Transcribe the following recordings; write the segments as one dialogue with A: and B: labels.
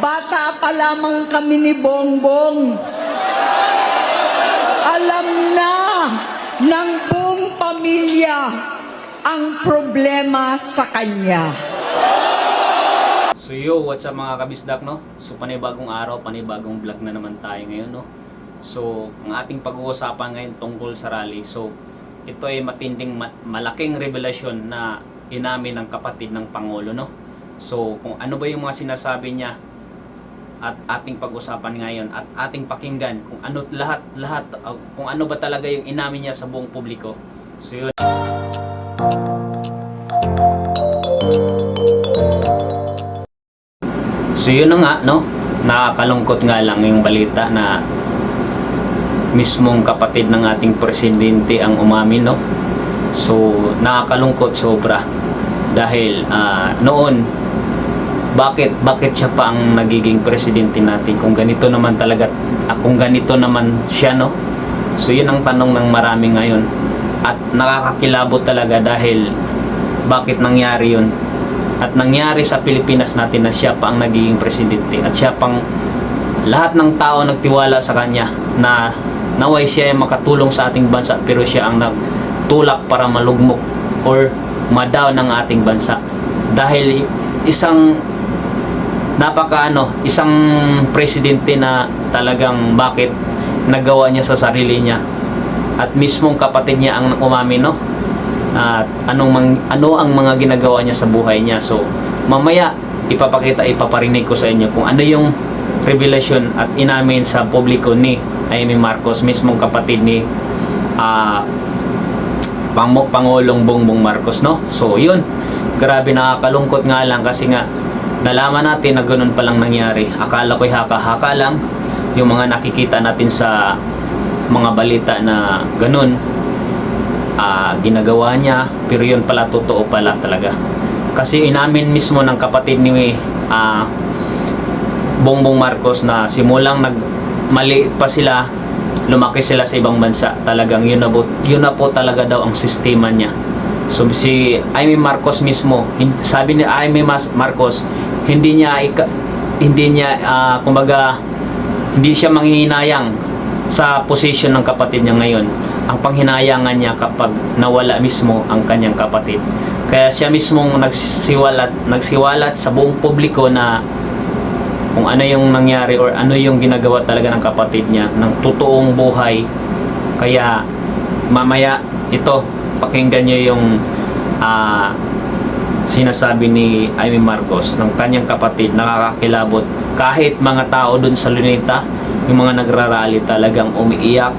A: Bata pa lamang kami ni Bongbong. Alam na ng buong pamilya ang problema sa kanya.
B: So yo, what's up mga kabisdak no? So panibagong araw, panibagong vlog na naman tayo ngayon no? So ang ating pag-uusapan ngayon tungkol sa rally. So ito ay matinding ma- malaking revelasyon na inamin ng kapatid ng Pangulo no? So kung ano ba yung mga sinasabi niya at ating pag-usapan ngayon at ating pakinggan kung ano lahat lahat uh, kung ano ba talaga yung inamin niya sa buong publiko. So yun. So yun na nga, no? Nakakalungkot nga lang yung balita na mismong kapatid ng ating presidente ang umamin, no? So, nakakalungkot sobra. Dahil ah, noon, bakit bakit siya pa ang nagiging presidente natin kung ganito naman talaga ah, kung ganito naman siya no? So yun ang tanong ng marami ngayon. At nakakakilabot talaga dahil bakit nangyari yun? At nangyari sa Pilipinas natin na siya pa ang nagiging presidente. At siya pang lahat ng tao nagtiwala sa kanya na naway siya ay makatulong sa ating bansa pero siya ang nagtulak para malugmok or madaw ng ating bansa. Dahil isang napaka ano, isang presidente na talagang bakit nagawa niya sa sarili niya at mismong kapatid niya ang umamin no? At anong mang, ano ang mga ginagawa niya sa buhay niya. So mamaya ipapakita ipaparinig ko sa inyo kung ano yung revelation at inamin sa publiko ni Amy Marcos mismong kapatid ni Pang Pangulong Bongbong Marcos no? So yun. Grabe nakakalungkot nga lang kasi nga nalaman natin na ganun palang nangyari. Akala ko'y haka-haka lang yung mga nakikita natin sa mga balita na ganun ah, ginagawa niya pero yun pala totoo pala talaga. Kasi inamin mismo ng kapatid ni ah, Bongbong Marcos na simulang nag mali pa sila lumaki sila sa ibang bansa talagang yun na, po, yun na po talaga daw ang sistema niya So si Amy Marcos mismo, sabi ni Mas Marcos, hindi niya hindi niya ah, kumbaga hindi siya manghihinayang sa position ng kapatid niya ngayon. Ang panghinayangan niya kapag nawala mismo ang kanyang kapatid. Kaya siya mismong nagsiwalat, nagsiwalat sa buong publiko na kung ano yung nangyari or ano yung ginagawa talaga ng kapatid niya ng totoong buhay. Kaya mamaya ito pakinggan niyo yung ah, sinasabi ni Amy Marcos ng kanyang kapatid. Nakakakilabot. Kahit mga tao dun sa Luneta yung mga nagrarally talagang umiiyak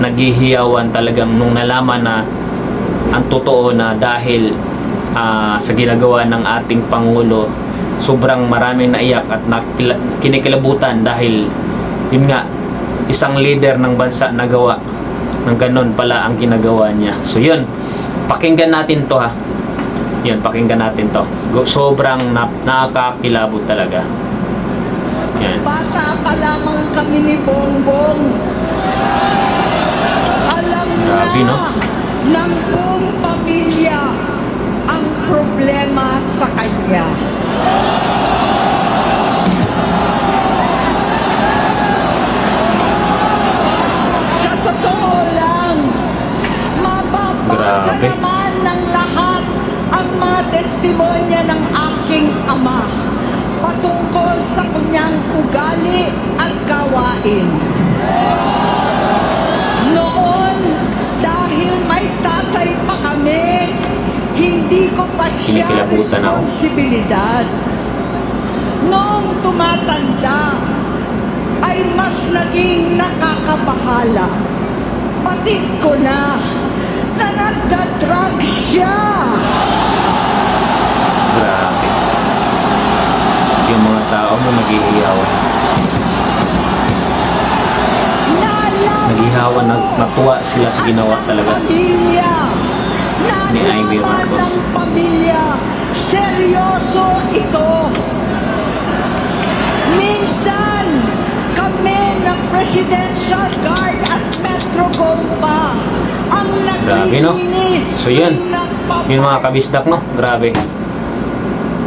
B: naghihiyawan talagang nung nalaman na ang totoo na dahil ah, sa ginagawa ng ating Pangulo sobrang maraming naiyak at nakila- kinikilabutan dahil yun nga isang leader ng bansa nagawa ng ganun pala ang ginagawa niya so yun pakinggan natin to ha yun pakinggan natin to sobrang na- nakakakilabot talaga yan
A: Bata pa lamang kami ni Bongbong. Alam
B: Grabe, no?
A: na ng buong pamilya ang problema sa kanya. Gawain. Noon, dahil may tatay pa kami, hindi ko pa siya responsibilidad. Noong tumatanda, ay mas naging nakakabahala. Patid ko na na nagda-drug siya.
B: grabe yung mga tao mo naghihiyawan Nag, natuwa sila sa ginawa talaga. Ni
A: Nalaman
B: Marcos.
A: pamilya. Seryoso ito. Minsan, kami ng Presidential Guard at Metro Gompa ang
B: Grabe, no? So, yun. Yun mga kabisdak no, grabe.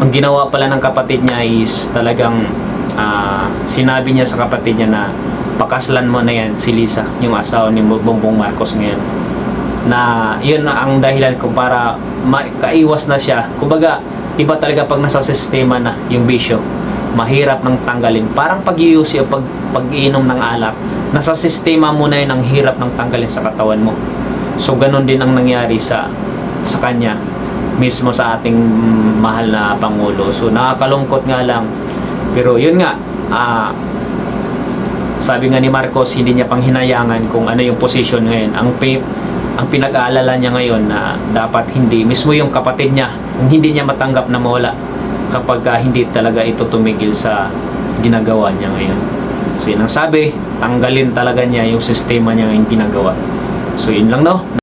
B: Ang ginawa pala ng kapatid niya is talagang ah, sinabi niya sa kapatid niya na pakaslan mo na yan si Lisa, yung asawa ni Bongbong Marcos ngayon. Na yun ang dahilan kung para makaiwas na siya. Kumbaga, iba talaga pag nasa sistema na yung bisyo. Mahirap nang tanggalin. Parang pag-iusi o pag, pag-iinom ng alak. Nasa sistema mo na yun ang hirap nang tanggalin sa katawan mo. So, ganun din ang nangyari sa sa kanya mismo sa ating mahal na Pangulo. So, nakakalungkot nga lang. Pero yun nga, ah, sabi nga ni Marcos, hindi niya pang hinayangan kung ano yung position ngayon. Ang, pi- ang pinag-aalala niya ngayon na dapat hindi, mismo yung kapatid niya, hindi niya matanggap na mawala kapag ah, hindi talaga ito tumigil sa ginagawa niya ngayon. So yun ang sabi, tanggalin talaga niya yung sistema niya yung ginagawa. So yun lang no.